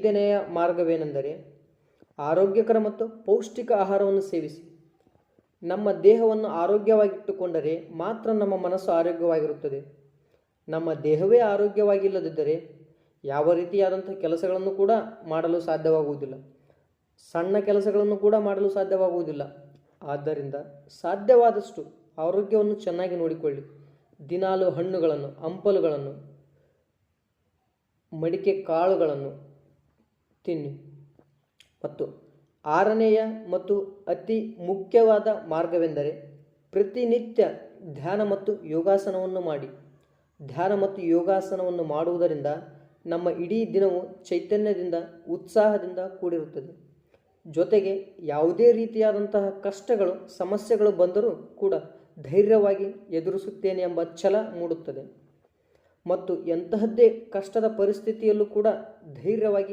ಐದನೆಯ ಮಾರ್ಗವೇನೆಂದರೆ ಆರೋಗ್ಯಕರ ಮತ್ತು ಪೌಷ್ಟಿಕ ಆಹಾರವನ್ನು ಸೇವಿಸಿ. ನಮ್ಮ ದೇಹವನ್ನು ಆರೋಗ್ಯವಾಗಿಟ್ಟುಕೊಂಡರೆ ಮಾತ್ರ ನಮ್ಮ ಮನಸ್ಸು ಆರೋಗ್ಯವಾಗಿರುತ್ತದೆ. ನಮ್ಮ ದೇಹವೇ ಆರೋಗ್ಯವಾಗಿಲ್ಲದಿದ್ದರೆ ಯಾವ ರೀತಿಯಾದಂಥ ಕೆಲಸಗಳನ್ನು ಕೂಡ ಮಾಡಲು ಸಾಧ್ಯವಾಗುವುದಿಲ್ಲ. ಸಣ್ಣ ಕೆಲಸಗಳನ್ನು ಕೂಡ ಮಾಡಲು ಸಾಧ್ಯವಾಗುವುದಿಲ್ಲ. ಆದ್ದರಿಂದ ಸಾಧ್ಯವಾದಷ್ಟು ಆರೋಗ್ಯವನ್ನು ಚೆನ್ನಾಗಿ ನೋಡಿಕೊಳ್ಳಿ. ದಿನಾಲು ಹಣ್ಣುಗಳನ್ನು, ಹಂಪಲುಗಳನ್ನು, ಮಡಿಕೆ ಕಾಳುಗಳನ್ನು ತಿನ್ನಿ. ಮತ್ತು ಆರನೆಯ ಮತ್ತು ಅತಿ ಮುಖ್ಯವಾದ ಮಾರ್ಗವೆಂದರೆ ಪ್ರತಿನಿತ್ಯ ಧ್ಯಾನ ಮತ್ತು ಯೋಗಾಸನವನ್ನು ಮಾಡಿ. ಧ್ಯಾನ ಮತ್ತು ಯೋಗಾಸನವನ್ನು ಮಾಡುವುದರಿಂದ ನಮ್ಮ ಇಡೀ ದಿನವು ಚೈತನ್ಯದಿಂದ, ಉತ್ಸಾಹದಿಂದ ಕೂಡಿರುತ್ತದೆ. ಜೊತೆಗೆ ಯಾವುದೇ ರೀತಿಯಾದಂತಹ ಕಷ್ಟಗಳು, ಸಮಸ್ಯೆಗಳು ಬಂದರೂ ಕೂಡ ಧೈರ್ಯವಾಗಿ ಎದುರಿಸುತ್ತೇನೆ ಎಂಬ ಛಲ ಮೂಡುತ್ತದೆ. ಮತ್ತು ಎಂತಹದ್ದೇ ಕಷ್ಟದ ಪರಿಸ್ಥಿತಿಯಲ್ಲೂ ಕೂಡ ಧೈರ್ಯವಾಗಿ